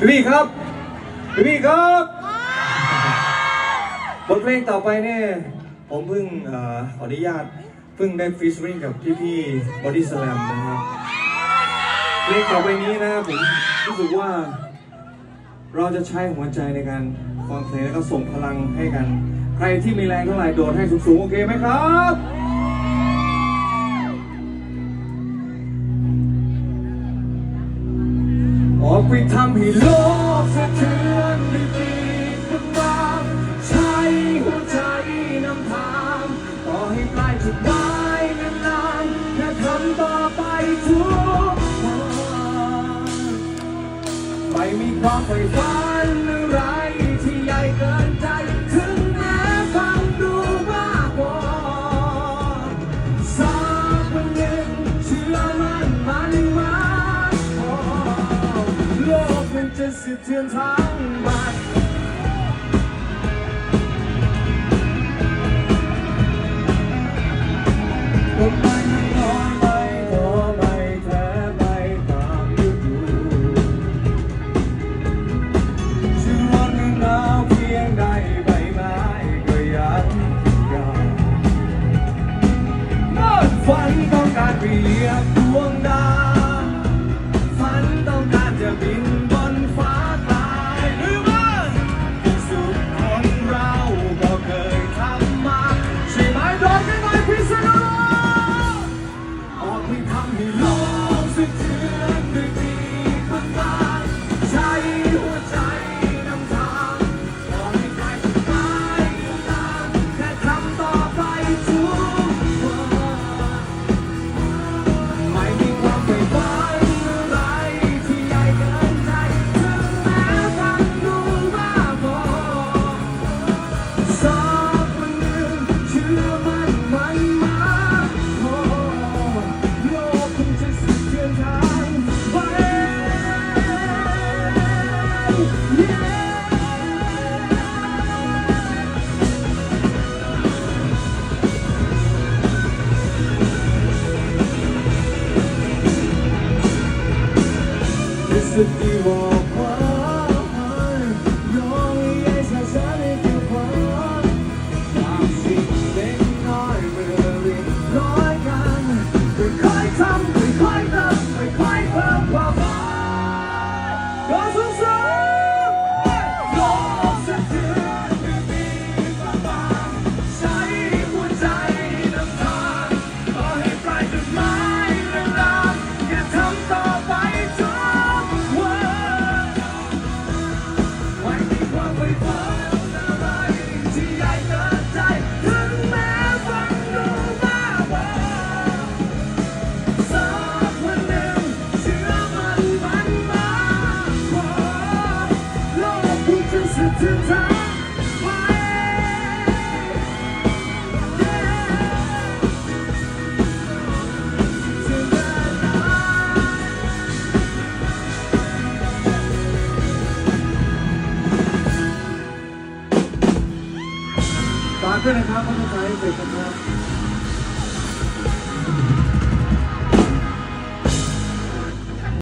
พี่ครับพี่ครับบทเพลงต่อไปเนี่ยผมเพิ่งเอ่อขออนุญาตเพิ่งได้ฟีชริ่งกับพี่พี่บอดี้สแลมนะครับเพลงต่อไปนี้นะผมรู้สึกว่า เราจะใช้หัวใจในการฟังเพลงแล้วก็ส่งพลังให้กัน ใครที่มีแรงเท่าไหร่โดดให้สูงๆ โอเคไหมครับ ออกไปทำให้โลกสะเทือนด้ดีกว่าบางใช้หัวใจนำทางต่อให้ปลายจุดไม้นานๆและทำต่อไปทุกวันไม่มีความไฝ่ฝัน อนทั้งใบก็ไม่น้อยไม่ท้อไม่แท้ไม่ตามฤดูช่วงหนาวเพียงใดใบไม้ก็ยังยาวฝันต้องการเปรียบดวงดาวฝันต้องการจะบิน สะเ Siyempre, nagkakano tayo, pwede ka.